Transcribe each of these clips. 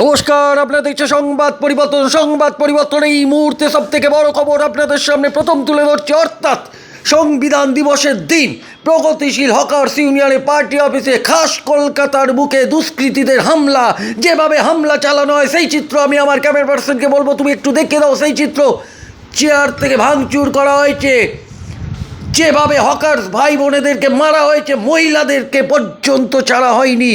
নমস্কার, আপনারা দেখছে সংবাদ পরিবর্তন। সংবাদ পরিবর্তন এই মুহূর্তে সব থেকে বড় খবর আপনাদের সামনে প্রথম তুলে ধরছে, অর্থাৎ সংবিধান দিবসের দিন। প্রগতিশীল হকার্স ইউনিয়নের পার্টি অফিসে খাস কলকাতার বুকে দুষ্কৃতীদের হামলা। যেভাবে হামলা চালানো হয়, সেই চিত্র আমি আমার ক্যামেরা পার্সনকে বলব, তুমি একটু দেখে দাও সেই চিত্র। চেয়ার থেকে ভাঙচুর করা হয়েছে। যেভাবে হকার্স ভাই বোনেদেরকে মারা হয়েছে, মহিলাদেরকে পর্যন্ত ছাড়া হয়নি।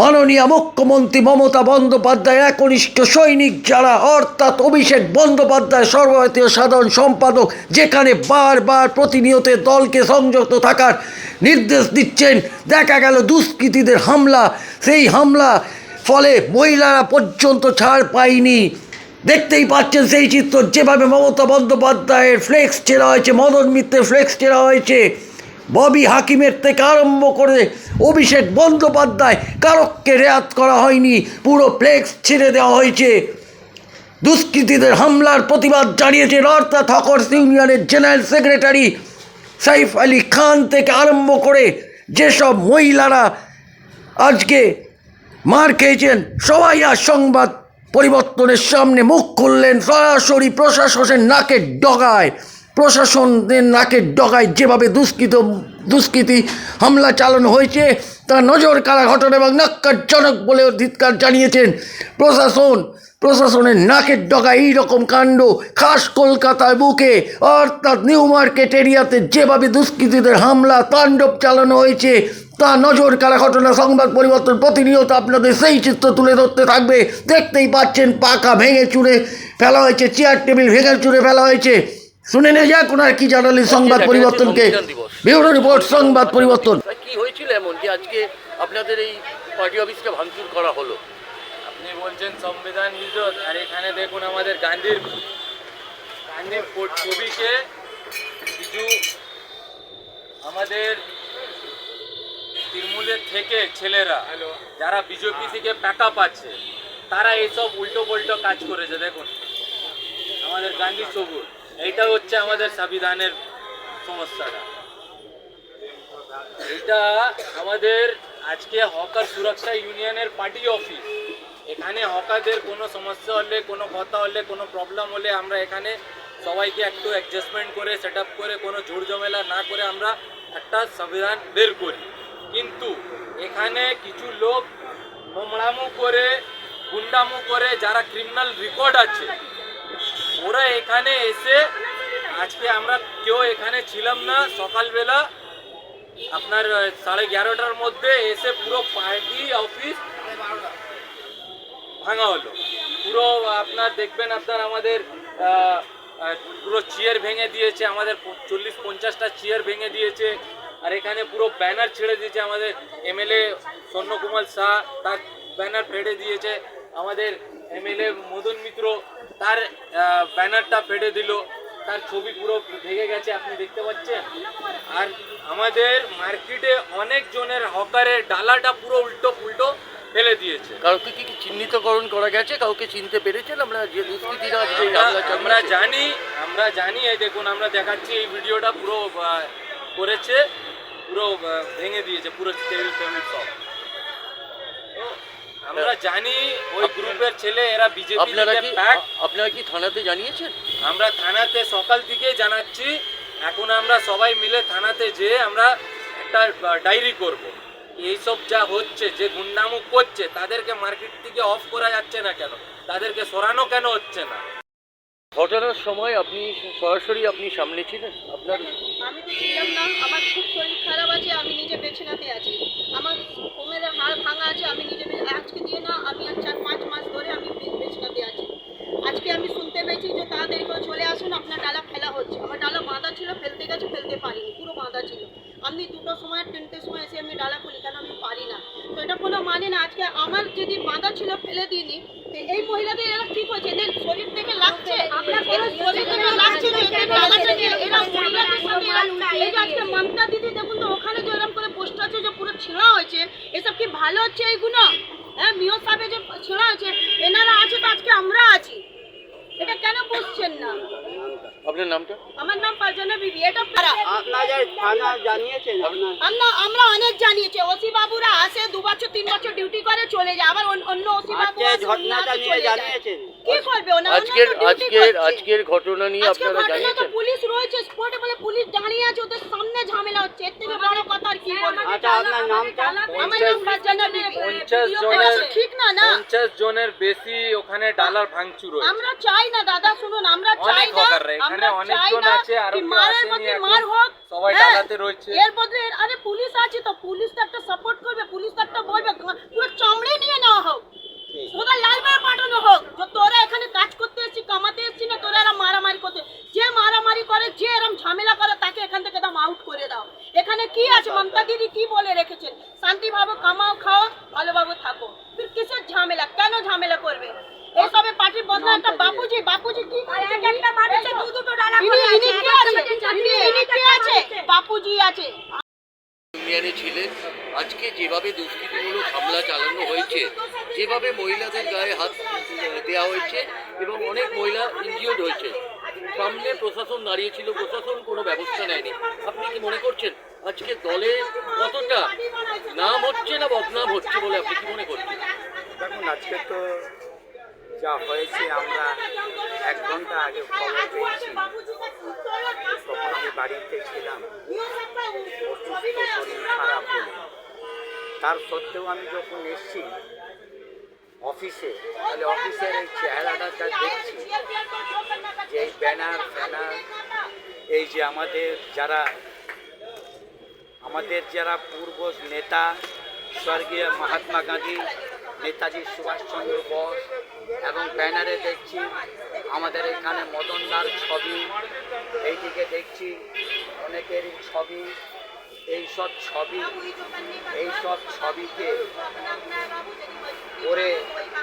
মাননীয় মুখ্যমন্ত্রী মমতা বন্দ্যোপাধ্যায় একনিষ্ঠ সৈনিক যারা, অর্থাৎ অভিষেক বন্দ্যোপাধ্যায় সর্বভারতীয় সাধারণ সম্পাদক, যেখানে বারবার প্রতিনিয়ত দলকে সংযুক্ত থাকার নির্দেশ দিচ্ছেন। দেখা গেল দুষ্কৃতীদের হামলা। সেই হামলা ফলে মহিলারা পর্যন্ত ছাড় পায়নি। দেখতেই পাচ্ছেন সেই চিত্র। যেভাবে মমতা বন্দ্যোপাধ্যায়ের ফ্লেক্স চেরা হয়েছে, মদন মিত্রের ফ্লেক্স চেরা হয়েছে। ববি হাকিমের থেকে আরম্ভ করে অভিষেক বন্দ্যোপাধ্যায় কারককে রেয়াত করা হয়নি, পুরো ফ্লেক্স ছেড়ে দেওয়া হয়েছে। দুষ্কৃতীদের হামলার প্রতিবাদ জানিয়েছেন অর্থাৎ হকর্স ইউনিয়নের জেনারেল সেক্রেটারি সাইফ আলী খান থেকে আরম্ভ করে যেসব মহিলারা আজকে মার খেয়েছেন, সবাই আর সংবাদ পরিবর্তনের সামনে মুখ খুললেন, সরাসরি প্রশাসনের নাকের ডগায়। প্রশাসনের নাকের ডগায় যেভাবে দুষ্কৃত, দুষ্কৃতি হামলা চালানো হয়েছে, তা নজর কাড়া ঘটনা এবং নাক্কারজনক বলে ধিৎকার জানিয়েছেন প্রশাসন। প্রশাসনের নাকের ডগায় এইরকম কাণ্ড, খাস কলকাতার বুকে, অর্থাৎ নিউ মার্কেট এরিয়াতে যেভাবে দুষ্কৃতীদের হামলা, তাণ্ডব চালানো হয়েছে, তা নজর কাড়া ঘটনা সংবাদ পরিবর্তন প্রতিনিয়ত আপনাদের সেই চিত্র তুলে ধরতে থাকবে। দেখতেই পাচ্ছেন পাকা ভেঙে চুরে ফেলা হয়েছে, চেয়ার টেবিল ভেঙে চুরে ফেলা হয়েছে। শুনে নিয়ে যাক ওনার কি জানালেন সংবাদ পরিবর্তনকে। ব্যুরো রিপোর্ট সংবাদ পরিবর্তন। কি হয়েছিল এমন যে আজকে আপনাদের এই পার্টি অফিসটা ভাঙচুর করা হলো। আপনি বলছেন সংবিধান বিরোধ আর এখানে দেখুন আমাদের গান্ধীর গান্ধীর ছবিকে কিছু আমাদের তৃণমূলের থেকে ছেলেরা যারা বিজেপি থেকে প্যাকআপ আছে তারা এইসব উল্টো পাল্টো কাজ করেছে দেখুন। আমাদের গান্ধী সবুজ এইটা হচ্ছে আমাদের সংবিধানের সমস্যাটা। এটা আমাদের আজকে হকার সুরক্ষা ইউনিয়নের পার্টি অফিস। এখানে হকারদের কোনো সমস্যা হলে, কোনো কথা হলে, কোনো প্রবলেম হলে আমরা এখানে সবাইকে একটু অ্যাডজাস্টমেন্ট করে সেট করে, কোনো ঝুড় ঝামেলা না করে আমরা একটা সংবিধান বের করি। কিন্তু এখানে কিছু লোক নোংরামো করে, গুন্ডামো করে, যারা ক্রিমিনাল রেকর্ড আছে ওরা এখানে এসে, আজকে আমরা কেউ এখানে ছিলাম না, সকালবেলা আপনার সাড়ে এগারোটার মধ্যে এসে পুরো পার্টি, অফিস ভাঙা হলো। পুরো আপনার দেখবেন আপনার আমাদের পুরো চেয়ার ভেঙে দিয়েছে, আমাদের চল্লিশ পঞ্চাশটা চেয়ার ভেঙে দিয়েছে, আর এখানে পুরো ব্যানার ছেড়ে দিয়েছে আমাদের এমএলএ স্বর্ণকুমার শাহ, তার ব্যানার ফেড়ে দিয়েছে। আমাদের এমএলএ মদন মিত্র তার ব্যানারটা ফেটে দিল। তার ছবি পুরো ভেঙে গেছে আপনি দেখতে পাচ্ছেন? আর আমাদের মার্কেটে অনেক জনের হকারের ডালাটা পুরো উল্টো পুল্টো ফেলে দিয়েছে। কাউকে কি কি চিহ্নিতকরণ করা গেছে? কাউকে চিনতে পেরেছেন? আমরা যে দুষ্কৃতীরা আমরা? জানি আমরা জানি এই দেখুন আমরা দেখাচ্ছি এই ভিডিওটা পুরো করেছে পুরো ভেঙে দিয়েছে পুরো টেবিল ফেবিল সব। আমরা জানি ওই গ্রুপের ছেলে এরা বিজেপি আপনারা থেকে প্যাক আপনারা কি থানাতে জানিয়েছেন? আমরা থানাতে সকাল থেকে জানাচ্ছি এখন আমরা সবাই মিলে থানাতে যেয়ে আমরা একটা ডায়েরি করব। এইসব যা হচ্ছে যে গুন্ডামুখ করছে তাদেরকে মার্কেট থেকে অফ করা যাচ্ছে না কেন? তাদেরকে সরানো কেন হচ্ছে না? ঘটনার সময় আপনি সরাসরি আপনি সামনে ছিলেন? আপনার আমি তো ছিলাম না আমার খুব শরীর খারাপ আছে আমি নিজে বেছনাতে আছি আমার কোমরের হাড় ভাঙা আছে আমি নিজে বে- আজকে দিয়ে না আমি আর চার পাঁচ মাস ধরে আমি বে- বেছনাতে আছি আজকে আমি শুনতে পেয়েছি যে তাড়াতাড়ি করে চলে আসুন আপনার ডালা ফেলা হচ্ছে আমার ডালা বাঁধা ছিল ফেলতে গেছে ফেলতে পারিনি পুরো বাঁধা ছিল আমি দুটোর সময় তিনটের সময় এসে আমি ডালা খুলি কেন আমি পারি না? তো এটা কোনো মানে না আজকে আমার যদি বাঁধা ছিল ফেলে দিইনি এই মহিলাদের এরা ঠিক হয়েছে এদের শরীর থেকে লাগছে? আপনার শরীর থেকে লাগছে আজকে মমতা দিদি দেখুন তো ওখানে যে এরকম করে পোস্টার আছে যে পুরো ছিঁড়া হয়েছে এসব কি ভালো হচ্ছে এইগুলো? হ্যাঁ মিও সাহেবে যে ছিঁড়া হয়েছে এনারা আছে তো আজকে আমরা আছি। এটা কেন বুঝছেন না? আপনার নামটা? আমার নাম পারজানা বিবি এটা থানা জানিয়েছেন আমরা আমরা অনেক জানিয়েছি ওসি বাবুরা আসে দু বছর তিন বছর ডিউটি করে চলে যায় আবার অন্য- ওসি বাবু ঘটনাটা নিয়ে নিয়ে চলে যায়। জানিয়েছেন। কি করবে ওনার আজকের ওনার তো duty আজকের আজকের ঘটনা নিয়ে আপনারা জানিয়েছেন। পুলিশ রয়েছে স্পটে বলে পুলিশ দাঁড়িয়ে আছে ওদের সামনে ঝামেলা হচ্ছে এর থেকে বড় কথা আর কি বলব? আচ্ছা আপনার নামটা? আমার নাম ফারজানা বিবি পঞ্চাশ এটা জনের ঠিক না না। পঞ্চাশ জনের বেশি ওখানে ডালার ভাঙচুর হয়েছে। আমরা চাই না দাদা শুনুন আমরা চাই না আমরা চাই না কি মারের আসেনি মার হোক সবাই হ্যাঁ, ডালাতে রয়েছে। এর বদলে আরে পুলিশ আছে তো পুলিশ তো একটা সাপোর্ট করবে পুলিশ তো একটা বলবে পুরো চামড়ে নিয়ে নেওয়া হোক ওরা লালবাগে পাঠানো হোক যে তোরা এখানে কাজ করতে এসেছি কামাতে এসেছি না তোরা এরা মারামারি করতে যে মারামারি করে যে এরম ঝামেলা করে তাকে এখান থেকে দাম আউট করে দাও। এখানে কি আছে? মমতা দিদি কি বলে রেখেছেন? শান্তিভাবে কামাও খাও ভালোভাবে থাকো ফির কিসের ঝামেলা কেন ঝামেলা করবে এইসবে পার্টির বদলে একটা বাপুজি বাপুজি কি করেছে একটা মানুষের দু দুটো ডালা ইনি ইনি কে আছে ইনি ইনি কে আছে বাপুজি আছে। ইউনিয়নে ছিলেন। আজকে যেভাবে দুষ্কৃতিমূলক হামলা চালানো হয়েছে যেভাবে মহিলাদের গায়ে হাত দেওয়া হয়েছে এবং অনেক মহিলা ইনজিওর্ড হয়েছে সামনে প্রশাসন দাঁড়িয়েছিল প্রশাসন কোনো ব্যবস্থা নেয়নি। আপনি কি মনে করছেন আজকে দলে কতটা নাম হচ্ছে না বদনাম হচ্ছে বলে আপনি কি মনে করছেন? দেখুন আজকে তো যা হয়েছে আমরা এক ঘণ্টা আগে খবর পেয়েছি। তখন আমি বাড়িতে ছিলাম। খারাপ তার সত্ত্বেও আমি যখন এসছি অফিসে, তাহলে অফিসের এই চেহারাটা যা দেখছি, যে এই ব্যানার, ফ্যানার, এই যে আমাদের যারা আমাদের যারা পূর্ব নেতা, স্বর্গীয় মহাত্মা গান্ধী, নেতাজি সুভাষচন্দ্র বোস, এবং ব্যানারে দেখছি আমাদের এখানে মদনদার ছবি, এইদিকে দেখছি অনেকেরই ছবি, এইসব ছবি, এইসব ছবিকে করে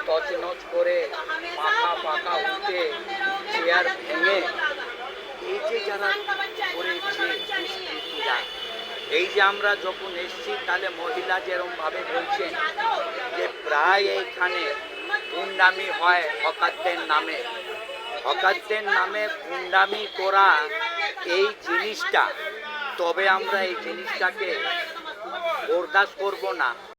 তছনছ করে পাকা পাকা উঠে চেয়ার ভেঙে এই যে যারা করেছে এই যে আমরা যখন এসছি, তাহলে মহিলা যেরমভাবে বলছেন যে প্রায় এইখানে গুন্ডামি হয় হকারদের নামে। হকারদের নামে গুন্ডামি করা এই জিনিসটা তবে আমরা এই জিনিসটাকে বরদাস্ত করব না।